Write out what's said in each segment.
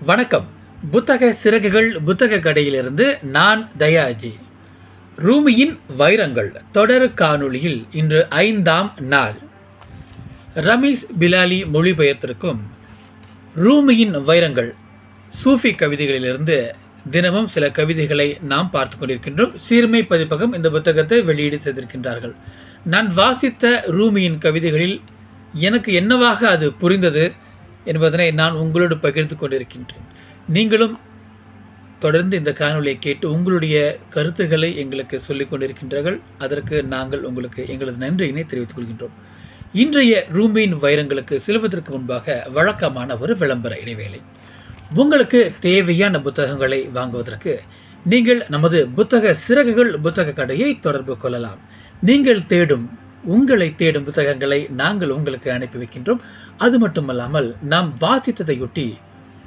வணக்கம். புத்தக சிறகுகள் புத்தக கடையிலிருந்து நான் தயாஜி. ரூமியின் வைரங்கள் தொடர் காணொளியில் இன்று ஐந்தாம் நாள். ரமீஸ் பிலாலி மொழிபெயர்த்திருக்கும் ரூமியின் வைரங்கள் சூஃபி கவிதைகளிலிருந்து தினமும் சில கவிதைகளை நாம் பார்த்து கொண்டிருக்கின்றோம். சீர்மை பதிப்பகம் இந்த புத்தகத்தை வெளியீடு செய்திருக்கின்றார்கள். நான் வாசித்த ரூமியின் கவிதைகளில் எனக்கு என்னவாக அது புரிந்தது? என்பதனை நான் உங்களோடு பகிர்ந்து கொண்டிருக்கின்றேன். நீங்களும் தொடர்ந்து இந்த காணொலியை கேட்டு உங்களுடைய கருத்துக்களை எங்களுக்கு சொல்லிக் கொண்டிருக்கின்றார்கள். அதற்கு நாங்கள் உங்களுக்கு எங்களது நன்றியினை தெரிவித்துக் கொள்கின்றோம். இன்றைய ரூமியின் வைரங்களுக்கு செல்வதற்கு முன்பாக வழக்கமான ஒரு விளம்பர இடைவேளை. உங்களுக்கு தேவையான புத்தகங்களை வாங்குவதற்கு நீங்கள் நமது புத்தக சிறகுகள் புத்தக கடையை தொடர்பு கொள்ளலாம். நீங்கள் தேடும் உங்களை தேடும் புத்தகங்களை நாங்கள் உங்களுக்கு அனுப்பி வைக்கின்றோம். அது மட்டுமல்லாமல் நாம் வாசித்ததையொட்டி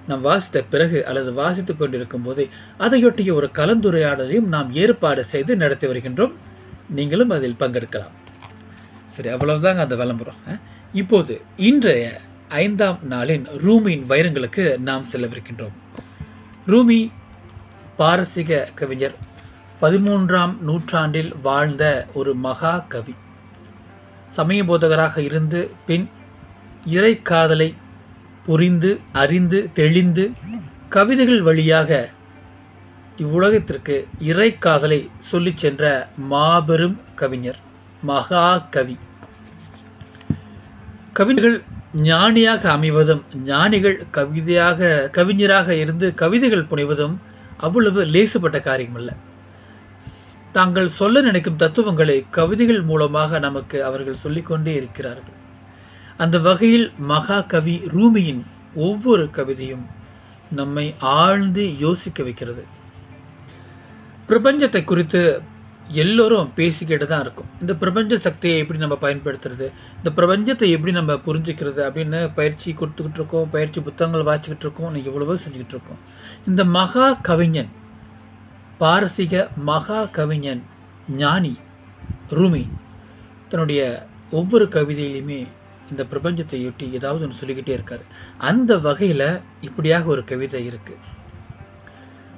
நாம் வாசித்த பிறகு அல்லது வாசித்து கொண்டிருக்கும் போதே அதையொட்டிய ஒரு கலந்துரையாடலையும் நாம் ஏற்பாடு செய்து நடத்தி வருகின்றோம். நீங்களும் அதில் பங்கெடுக்கலாம். சரி அவ்வளவுதாங்க அந்த விளம்பரம் இப்போது இன்றைய ஐந்தாம் நாளின் ரூமியின் வைரங்களுக்கு நாம் செல்லவிருக்கின்றோம். ரூமி பாரசீக கவிஞர் பதிமூன்றாம் நூற்றாண்டில் வாழ்ந்த ஒரு மகா கவி. சமய போதகராக இருந்து பின் இறை காதலை புரிந்து அறிந்து தெளிந்து கவிதைகள் வழியாக இவ்வுலகத்திற்கு இறை காதலை சொல்லிச் சென்ற மாபெரும் கவிஞர் மகா கவி கவிஞர்கள் ஞானியாக அமைவதும் ஞானிகள் கவிதையாக கவிஞராக இருந்து கவிதைகள் புனைவதும் அவ்வளவு லேசுப்பட்ட காரியமல்ல. தாங்கள் சொல்ல நினைக்கும் தத்துவங்களை கவிதைகள் மூலமாக நமக்கு அவர்கள் சொல்லிக்கொண்டே இருக்கிறார்கள். அந்த வகையில் மகா கவி ரூமியின் ஒவ்வொரு கவிதையும் நம்மை ஆழ்ந்து யோசிக்க வைக்கிறது. பிரபஞ்சத்தை குறித்து எல்லோரும் பேசிக்கிட்டு தான் இருக்கும். இந்த பிரபஞ்ச சக்தியை எப்படி நம்ம பயன்படுத்துறது? இந்த பிரபஞ்சத்தை எப்படி நம்ம புரிஞ்சுக்கிறது அப்படின்னு பயிற்சி கொடுத்துக்கிட்டு இருக்கோம் பயிற்சி புத்தகங்கள் வாசிக்கிட்டு இருக்கோம் இன்னைக்கு எவ்வளவோ செஞ்சுக்கிட்டு இருக்கோம். இந்த மகா கவிஞன் பாரசீக மகா கவிஞன் ஞானி ரூமி தன்னுடைய ஒவ்வொரு கவிதையிலையுமே இந்த பிரபஞ்சத்தையொட்டி ஏதாவது ஒன்று சொல்லிக்கிட்டே இருக்கார். அந்த வகையில் இப்படியாக ஒரு கவிதை இருக்குது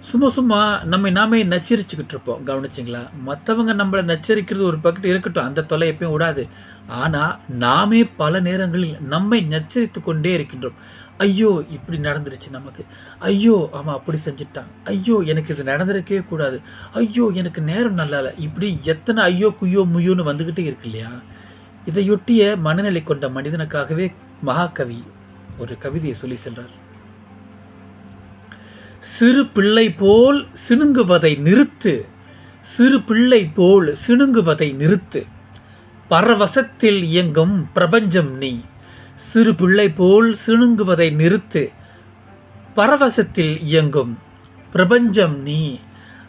சும்மா சும்மா நம்மை நாமே நச்சரிச்சுக்கிட்டு இருப்போம். கவனிச்சிங்களா? மற்றவங்க நம்மளை நச்சரிக்கிறது ஒரு பக்கத்து இருக்கட்டும். அந்த தொலை எப்பயும் விடாது. ஆனால் நாமே பல நேரங்களில் நம்மை நச்சரித்து கொண்டே இருக்கின்றோம். ஐயோ இப்படி நடந்துருச்சு நமக்கு. ஐயோ அவன் அப்படி செஞ்சுட்டான். ஐயோ எனக்கு இது நடந்திருக்கவே கூடாது. ஐயோ எனக்கு நேரம் நல்லா இல்லை இப்படி எத்தனை ஐயோ குய்யோ முய்யோன்னு வந்துக்கிட்டே இருக்கு இல்லையா? இதையொட்டிய மனநிலை கொண்ட மனிதனுக்காகவே மகாகவி ஒரு கவிதையை சொல்லி சென்றார் சிறு பிள்ளை போல் சிணுங்குவதை நிறுத்து சிறு பிள்ளை போல் சிணுங்குவதை நிறுத்து. பரவசத்தில் இயங்கும் பிரபஞ்சம் நீ சிறு பிள்ளை போல் சிணுங்குவதை நிறுத்து. பரவசத்தில் இயங்கும் பிரபஞ்சம் நீ.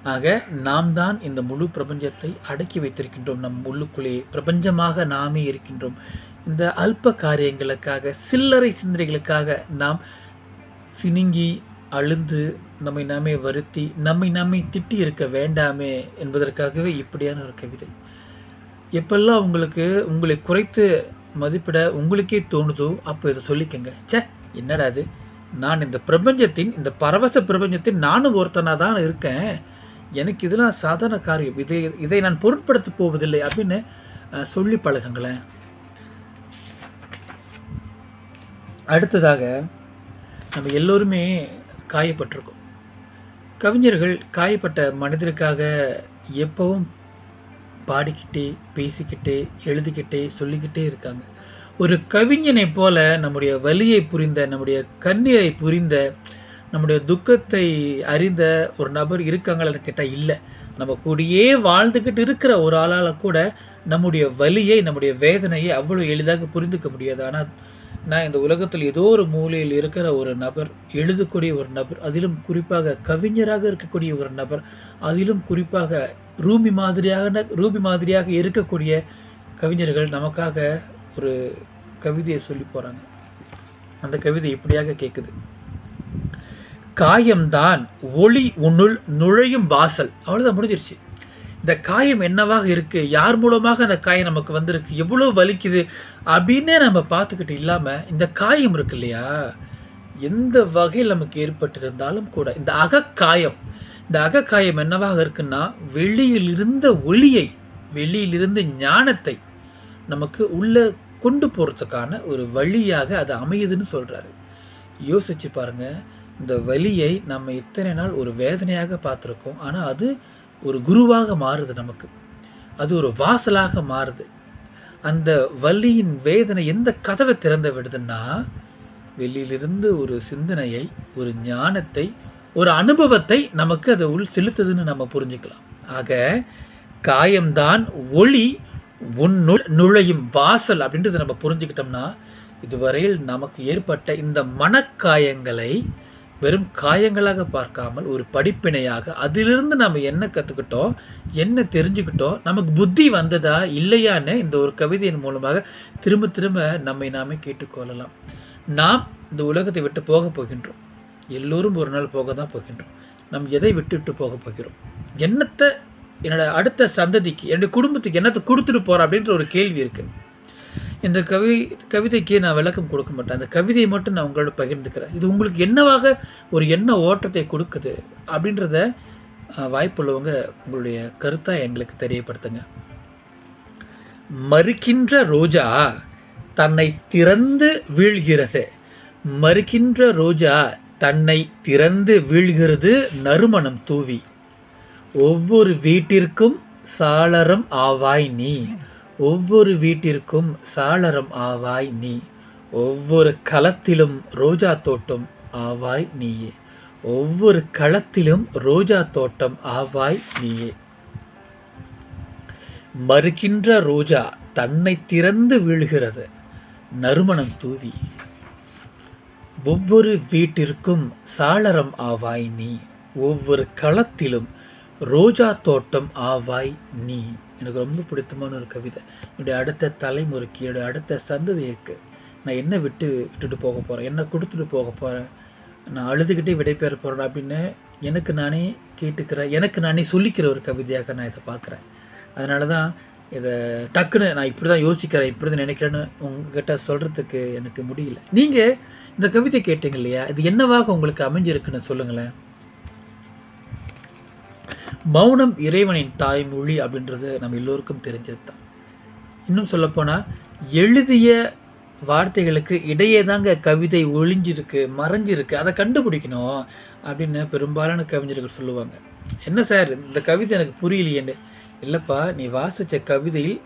ஆக நாம் தான் இந்த முழு பிரபஞ்சத்தை அடக்கி வைத்திருக்கின்றோம். நம் உள்ளுக்குள்ளே பிரபஞ்சமாக நாமே இருக்கின்றோம். இந்த அல்ப காரியங்களுக்காக சில்லறை சிந்தனைகளுக்காக நாம் சினுங்கி அழுந்து நம்மை நாமே வருத்தி நம்மை நாமே திட்டி இருக்க வேண்டாமே என்பதற்காகவே இப்படியான ஒரு கவிதை. எப்பெல்லாம் உங்களுக்கு உங்களை குறைத்து மதிப்பிட உங்களுக்கே தோணுதோ அப்போ இதை சொல்லிக்கங்க. ச்சே என்னடா இது? நான் இந்த பிரபஞ்சத்தின் இந்த பரவச பிரபஞ்சத்தின் நானும் ஒருத்தனாக தான் இருக்கேன். எனக்கு இதெல்லாம் சாதாரண காரியம். இதை இதை நான் பொருட்படுத்த போவதில்லை அப்படின்னு சொல்லி பழகுங்களேன். அடுத்ததாக நம்ம எல்லோருமே காயப்பட்டிருக்கும். கவிஞர்கள் காயப்பட்ட மனதிற்காக எப்பவும் பாடிக்கிட்டே பேசிக்கிட்டே எழுதிக்கிட்டே சொல்லிக்கிட்டே இருக்காங்க. ஒரு கவிஞனை போல நம்முடைய வலியை புரிந்த நம்முடைய கண்ணீரை புரிந்த நம்முடைய துக்கத்தை அறிந்த ஒரு நபர் இருக்காங்களான்னு கேட்டால் இல்லை. நம்ம கூடயே வாழ்ந்துக்கிட்டு இருக்கிற ஒரு ஆளால் கூட நம்முடைய வலியை நம்முடைய வேதனையை அவ்வளோ எளிதாக புரிந்துக்க முடியாது. ஆனால் நான் இந்த உலகத்தில் ஏதோ ஒரு மூலையில் இருக்கிற ஒரு நபர் எழுதக்கூடிய ஒரு நபர் அதிலும் குறிப்பாக கவிஞராக இருக்கக்கூடிய ஒரு நபர் அதிலும் குறிப்பாக ரூபி மாதிரியாக ரூபி மாதிரியாக இருக்கக்கூடிய கவிஞர்கள் நமக்காக ஒரு கவிதையை சொல்லி போகிறாங்க அந்த கவிதை இப்படியாக கேட்குது காயம்தான் ஒளி உன்னுள் நுழையும் வாசல். அவ்வளோதான் முடிஞ்சிருச்சு. இந்த காயம் என்னவாக இருக்குது யார் மூலமாக அந்த காயம் நமக்கு வந்திருக்கு? எவ்வளோ வலிக்குது? அப்படின்னே நம்ம பார்த்துக்கிட்டு இல்லாமல் இந்த காயம் இருக்கு இல்லையா? எந்த வகையில் நமக்கு ஏற்பட்டிருந்தாலும் கூட இந்த அகக்காயம் இந்த அகக்காயம் என்னவாக இருக்குன்னா வெளியில் இருந்த ஒளியை வெளியில் இருந்த ஞானத்தை நமக்கு உள்ளே கொண்டு போகிறதுக்கான ஒரு வழியாக அது அமையுதுன்னு சொல்கிறாரு யோசிச்சு பாருங்கள் இந்த வலியை நம்ம இத்தனை நாள் ஒரு வேதனையாக பார்த்துருக்கோம். ஆனால் அது ஒரு குருவாக மாறுது நமக்கு. அது ஒரு வாசலாக மாறுது. அந்த வலியின் வேதனை எந்த கதவை திறந்து விடுதுன்னா வெளியிலிருந்து ஒரு சிந்தனையை ஒரு ஞானத்தை ஒரு அனுபவத்தை நமக்கு அதை உள் செலுத்துதுன்னு நம்ம புரிஞ்சுக்கலாம். ஆக காயம்தான் ஒளி உன் நுழையும் வாசல் அப்படின்றத நம்ம புரிஞ்சுக்கிட்டோம்னா இதுவரையில் நமக்கு ஏற்பட்ட இந்த மனக்காயங்களை வெறும் காயங்களாக பார்க்காமல் ஒரு படிப்பினையாக அதிலிருந்து நம்ம என்ன கற்றுக்கிட்டோம் என்ன தெரிஞ்சுக்கிட்டோம் நமக்கு புத்தி வந்ததா இல்லையான்னு இந்த ஒரு கவிதையின் மூலமாக திரும்ப திரும்ப நம்மை நாமே கேட்டுக்கொள்ளலாம். நாம் இந்த உலகத்தை விட்டு போக போகின்றோம். எல்லோரும் ஒரு நாள் போக தான் போகின்றோம். நம் எதை விட்டுவிட்டு போக போகிறோம்? என்னத்தை என்னோட அடுத்த சந்ததிக்கு என்னுடைய குடும்பத்துக்கு என்னத்தை கொடுத்துட்டு போகிறோம் அப்படின்ற ஒரு கேள்வி இருக்குது இந்த கவி கவிதைக்கு நான் விளக்கம் கொடுக்க மாட்டேன். அந்த கவிதையை மட்டும் நான் உங்களோட பகிர்ந்துக்கிறேன். இது உங்களுக்கு என்னவாக ஒரு என்ன ஓட்டத்தை கொடுக்குது அப்படின்றத வாய்ப்புள்ளவங்க உங்களுடைய கருத்தாக எங்களுக்கு தெரியப்படுத்துங்க. மறுக்கின்ற ரோஜா தன்னை திறந்து வீழ்கிறது. மறுக்கின்ற ரோஜா தன்னை திறந்து வீழ்கிறது நறுமணம் தூவி. ஒவ்வொரு வீட்டிற்கும் சாளரம் ஆவாய் நீ. ஒவ்வொரு வீட்டிற்கும் சாளரம் ஆவாய் நீ. ஒவ்வொரு களத்திலும் ரோஜா தோட்டம் ஆவாய் நீயே. ஒவ்வொரு களத்திலும் ரோஜா தோட்டம் ஆவாய் நீயே. மறுக்கின்ற ரோஜா தன்னை திறந்து வீழ்கிறது. நறுமணம் தூவி. ஒவ்வொரு வீட்டிற்கும் சாளரம் ஆவாய் நீ. ஒவ்வொரு களத்திலும் ரோஜா தோட்டம் ஆவாய் நீ. எனக்கு ரொம்ப பிடித்தமான ஒரு கவிதை. என்னுடைய அடுத்த தலைமுறைக்கு என்னுடைய அடுத்த சந்ததிக்கு நான் என்ன விட்டு விட்டுட்டு போக போகிறேன் என்ன கொடுத்துட்டு போக போகிறேன் நான் அழுதுகிட்டே விடைபெற போகிறேன் அப்படின்னு எனக்கு நானே கேட்டுக்கிறேன் எனக்கு நானே சொல்லிக்கிற ஒரு கவிதையாக நான் இதை பார்க்குறேன். அதனால தான் இதை டக்குன்னு நான் இப்படி தான் யோசிக்கிறேன் இப்படி தான் நினைக்கிறேன்னு உங்ககிட்ட சொல்கிறதுக்கு எனக்கு முடியல. நீங்கள் இந்த கவிதை கேட்டீங்க இல்லையா? இது என்னவாக உங்களுக்கு அமைஞ்சிருக்குன்னு சொல்லுங்களேன். மௌனம் இறைவனின் தாய்மொழி அப்படின்றது நம்ம எல்லோருக்கும் தெரிஞ்சது தான் இன்னும் சொல்லப்போனால் எழுதிய வார்த்தைகளுக்கு இடையே தாங்க கவிதை ஒளிஞ்சிருக்கு மறைஞ்சிருக்கு. அதை கண்டுபிடிக்கணும் அப்படின்னு பெரும்பாலான கவிஞர்கள் சொல்லுவாங்க. என்ன சார்? இந்த கவிதை எனக்கு புரியலையேன்னு. இல்லைப்பா நீ வாசித்த கவிதையில்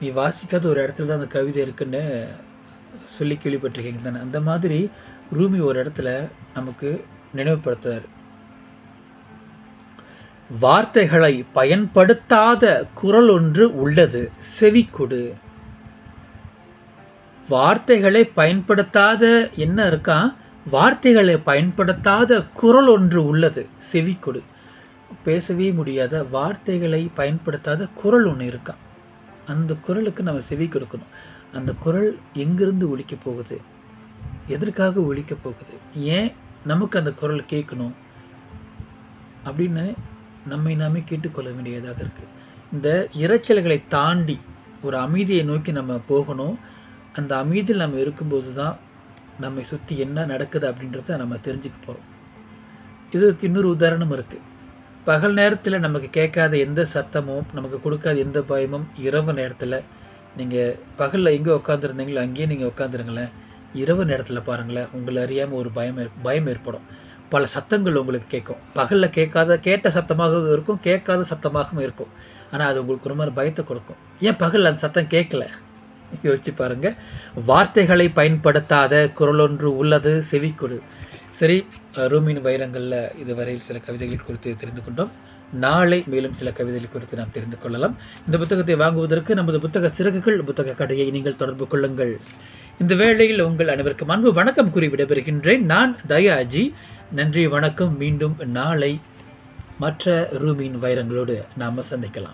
நீ வாசிக்காத ஒரு இடத்துல தான் அந்த கவிதை இருக்குன்னு சொல்லி கேள்விப்பட்டிருக்கீங்க தானே. அந்த மாதிரி ரூமி ஒரு இடத்துல நமக்கு நினைவுபடுத்துறாரு. வார்த்தைகளை பயன்படுத்தாத குரல் ஒன்று உள்ளது. செவிக்கொடு. வார்த்தைகளை பயன்படுத்தாத என்ன இருக்கா? வார்த்தைகளை பயன்படுத்தாத குரல் ஒன்று உள்ளது. செவிக்கொடு. பேசவே முடியாத வார்த்தைகளை பயன்படுத்தாத குரல் ஒன்று இருக்கா? அந்த குரலுக்கு நம்ம செவி கொடுக்கணும். அந்த குரல் எங்கிருந்து ஒழிக்க போகுது? எதற்காக ஒழிக்க போகுது? ஏன் நமக்கு அந்த குரல் கேட்கணும்? அப்படின்னு நம்மை நாமே கேட்டுக்கொள்ள வேண்டியதாக இருக்குது இந்த இரைச்சல்களை தாண்டி ஒரு அமைதியை நோக்கி நம்ம போகணும். அந்த அமைதியில் நம்ம இருக்கும்போது தான் நம்மை சுற்றி என்ன நடக்குது அப்படின்றத நம்ம தெரிஞ்சுக்க போகிறோம் இதுக்கு இன்னொரு உதாரணம் இருக்குது பகல் நேரத்தில் நமக்கு கேட்காத எந்த சத்தமும் நமக்கு கொடுக்காத எந்த பயமும் இரவு நேரத்தில் நீங்கள் பகலில் எங்கே உட்காந்துருந்தீங்களோ அங்கேயே நீங்கள் உட்காந்துருங்களேன் இரவு நேரத்தில் பாருங்களேன் உங்களை அறியாமல் ஒரு பயம் பயம் ஏற்படும். பல சத்தங்கள் உங்களுக்கு கேட்கும். பகலில் கேட்காத கேட்ட சத்தமாகவும் இருக்கும் கேட்காத சத்தமாகவும் இருக்கும். ஆனால் அது உங்களுக்கு ரொம்ப பயத்தை கொடுக்கும். ஏன் பகல் அந்த சத்தம் கேட்கல? யோசிச்சு பாருங்க. வார்த்தைகளை பயன்படுத்தாத குரலொன்று உள்ளது செவிக்குடு சரி ரூமின் வைரங்களில் இதுவரையில் சில கவிதைகள் குறித்து தெரிந்து கொண்டோம். நாளை மேலும் சில கவிதைகள் குறித்து நாம் தெரிந்து கொள்ளலாம். இந்த புத்தகத்தை வாங்குவதற்கு நமது புத்தக சிறகுகள் புத்தக கடையை நீங்கள் தொடர்பு கொள்ளுங்கள். இந்த வேளையில் உங்கள் அனைவருக்கும் அன்பு வணக்கம் கூறி விடைபெறுகின்றேன். நான் தயாஜி. நன்றி வணக்கம். மீண்டும் நாளை மற்ற ரூமின் வைரங்களோடு நாம் சந்திக்கலாம்.